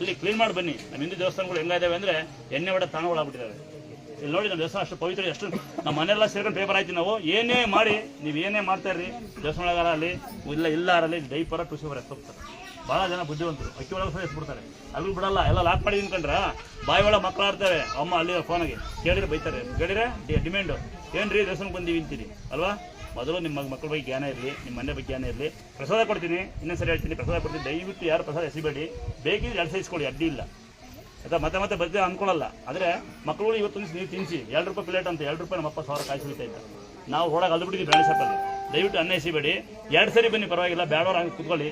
ಇಲ್ಲಿ ಕ್ಲೀನ್ ಮಾಡಿ ಬನ್ನಿ. ನಮ್ಮ ಹಿಂದೂ ದೇವಸ್ಥಾನಗಳು ಹೆಂಗಿದಾವೆ ಅಂದ್ರೆ ಎಣ್ಣೆ ಹೊಡೆ ತಾಣಗಳಾಗ್ಬಿಟ್ಟಿದ್ದಾವೆ ಇಲ್ಲಿ ನೋಡಿ ನಮ್ಮ ದೇವಸ್ಥಾನ ಅಷ್ಟು ಪವಿತ್ರ, ಎಷ್ಟು ನಮ್ಮ ಮನೆಲ್ಲ ಸೇರ್ಕೊಂಡು ಪೇಪರ್ ಆಯ್ತು ನಾವು. ಏನೇ ಮಾಡಿ, ನೀವು ಏನೇ ಮಾಡ್ತಾ ಇರ್ರಿ. ದೇವಸ್ಥಾನಗಳಲ್ಲಿ ಇಲ್ಲ ಇಲ್ಲಾರಲ್ಲಿ ಡೈಪರ ಟುಸಿ ಬರ ಹೋಗ್ತಾರೆ ಭಾಳ ಜನ ಬುದ್ಧಿವಂತರು. ಅಕ್ಕಿ ಒಳಗೆ ಸಹ ಎಸ್ಬಿಡ್ತಾರೆ ಅಲ್ಲಿ ಬಿಡಲ್ಲ, ಎಲ್ಲ ಲಾಕ್ ಮಾಡಿ ನಿಂತ್ಕೊಂಡ್ರ ಬಾಯಿ ಒಳಗೆ ಮಕ್ಕಳು ಆಡ್ತಾರೆ ಅಮ್ಮ ಅಲ್ಲಿ ಫೋನಾಗಿ ಕೇಳಿದ್ರೆ ಬೈತಾರೆ. ಕೇಳಿದ್ರೆ ಡಿಮ್ಯಾಂಡು ಏನ್ರಿ ದೇವಸ್ಥಾನಕ್ಕೆ ಬಂದೀವಿ ಅಂತೀರಿ. ಅಲ್ವಾ? ಮೊದಲು ನಿಮ್ಮ ಮಕ್ಕಳ ಬಗ್ಗೆ ಜ್ಞಾನ ಇರಲಿ, ನಿಮ್ಮ ಮನೆ ಬಗ್ಗೆ ಜ್ಞಾನ ಇರಲಿ. ಪ್ರಸಾದ ಕೊಡ್ತೀನಿ, ಇನ್ನೊಂದು ಸರಿ ಹೇಳ್ತೀನಿ. ಪ್ರಸಾದ ಕೊಡ್ತೀನಿ. ದಯವಿಟ್ಟು ಯಾರು ಪ್ರಸಾದ ಎಸಿಬೇಡಿ. ಬೇಕಿದ್ರೆ ಎರಡು ಸೈಸ್ಕೊಳ್ಳಿ ಅಡ್ಡಿ ಇಲ್ಲ. ಅಥವಾ ಮತ್ತೆ ಮತ್ತೆ ಬರ್ತೀವಿ ಅಂದ್ಕೊಳ್ಳಲ್ಲ ಆದರೆ ಮಕ್ಕಳು ಇವತ್ತು ನೀವು ತಿನ್ನಿಸಿ ಎರಡು ರೂಪಾಯಿ ಪ್ಲೇಟ್ ಅಂತ, ಎರಡು ರೂಪಾಯಿ ನಮ್ಮಪ್ಪ ಸಾವಿರ ಕಾಯಿ ಸುಳಿತಾ ನಾವು ಹೊರಗೆ ಅಲ್ದು ಬಿಟ್ಟಿದ್ದೀವಿ ಬ್ರಾಂಡ್ ದಯವಿಟ್ಟು ಅನ್ನ ಎಸಿಬೇಡಿ. ಎರಡು ಸರಿ ಬನ್ನಿ, ಪರವಾಗಿಲ್ಲ ಬೇಡವ್ರು ಹಂಗೆ ಕೂತ್ಕೊಳ್ಳಿ.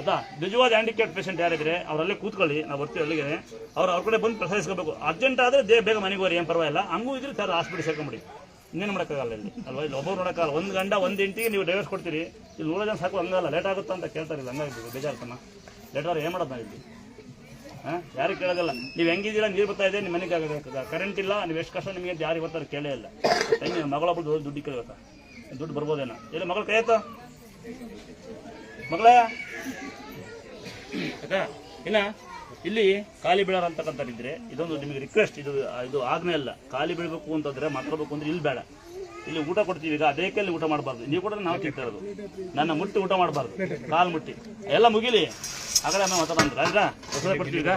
ಅಥವಾ ನಿಜವಾದ ಹ್ಯಾಂಡಿಕ್ಯಾಪ್ ಪೇಷಂಟ್ ಯಾರಿದ್ರೆ, ಅವರಲ್ಲೇ ಕೂತ್ಕೊಳ್ಳಿ. ನಾವು ಬರ್ತೀವಿ ಅಲ್ಲಿಗೆ. ಅವ್ರು ಅವ್ರ ಕಡೆ ಬಂದು ಪ್ರಸಾದಿಸ್ಕೋಬೇಕು. ಅರ್ಜೆಂಟ್ ಆದರೆ ದೇ ಬೇಗ ಮನೆಗೆ ಹೋಗಿ ಏನು ಪರವಾಗಿಲ್ಲ. ಹಂಗೂ ಇದ್ರೆ ಸರ್ ಹಾಸ್ಪಿಟಲ್ ಸೇರ್ಕೊಂಬಿಡಿ. ಇನ್ನೇನು ಮಾಡೋಕ್ಕಾಗಲ್ಲ ಇಲ್ಲಿ. ಅಲ್ವಾ? ಇಲ್ಲಿ ಒಬ್ಬರು ನೋಡೋಕ್ಕಾಗಲ್ಲ. ಒಂದು ಗಂಡ, ಒಂದು ಇಂಟಿಗೆ ನೀವು ಡೈವರ್ಸ್ ಕೊಡ್ತೀರಿ. ಇಲ್ಲಿ ಜನ ಸಾಕು, ಹಂಗಲ್ಲ. ಲೇಟ್ ಆಗುತ್ತೆ ಅಂತ ಕೇಳ್ತಾರೆ ಇಲ್ಲಿ ಹಂಗಾಗಿ ಬೇಜಾರ್ತಮ್ಮ. ಲೇಟ್ ಆದ್ರೆ ಏನು ಮಾಡೋದು ಇಲ್ಲಿ ಹಾಂ ಯಾರು ಕೇಳೋದಲ್ಲ. ನೀವು ಹೆಂಗಿದ್ದೀರಾ? ನೀರು ಬರ್ತಾ ಇದೆ ನಿಮ್ಮ ಮನೆಗೆ ಕರೆಂಟ್ ಇಲ್ಲ, ನೀವು ಎಷ್ಟು ಕಷ್ಟ ನಿಮಗೆ ಯಾರಿಗೆ ಬರ್ತಾರೆ ಕೇಳೇ ಇಲ್ಲ. ಹೆಂಗೆ ಮಗಳೊಬ್ಬರು ದುಡ್ಡು ಕೇಳಬೇಕ ದುಡ್ಡು ಬರ್ಬೋದೇನೋ. ಇಲ್ಲ, ಮಗಳು ಕೈಯತ್ತ ಮಗಳೇ? ಆಯ್ತಾ ಇನ್ನ? ಇಲ್ಲಿ ಖಾಲಿ ಬೀಳಾರ ಅಂತಕ್ಕಂಥದ್ದಿದ್ರೆ ಇದೊಂದು ನಿಮಗೆ ರಿಕ್ವೆಸ್ಟ್ ಇದು ಇದು ಆಜ್ಞೆ ಅಲ್ಲ ಖಾಲಿ ಬೀಳಬೇಕು ಅಂತಂದ್ರೆ ಮಾತಾಡಬೇಕು ಅಂದ್ರೆ ಇಲ್ಲಿ ಬೇಡ. ಇಲ್ಲಿ ಊಟ ಕೊಡ್ತೀವಿ, ಈಗ ಅದೇ ಕೈಲಿ ಊಟ ಮಾಡಬಾರ್ದು. ನೀವು ಕೂಡ ನಾವು ತಿಂತಾ ಇರೋದು. ನನ್ನ ಮುಟ್ಟಿ ಊಟ ಮಾಡಬಾರ್ದು. ಕಾಲು ಮುಟ್ಟಿ. ಎಲ್ಲ ಮುಗಿಲಿ. ಆಗಲೇ ನಾವು ಮಾತಾಡೋಣ. ಆಯ್ತಾ ಕೊಡ್ತೀವಿ ಈಗ.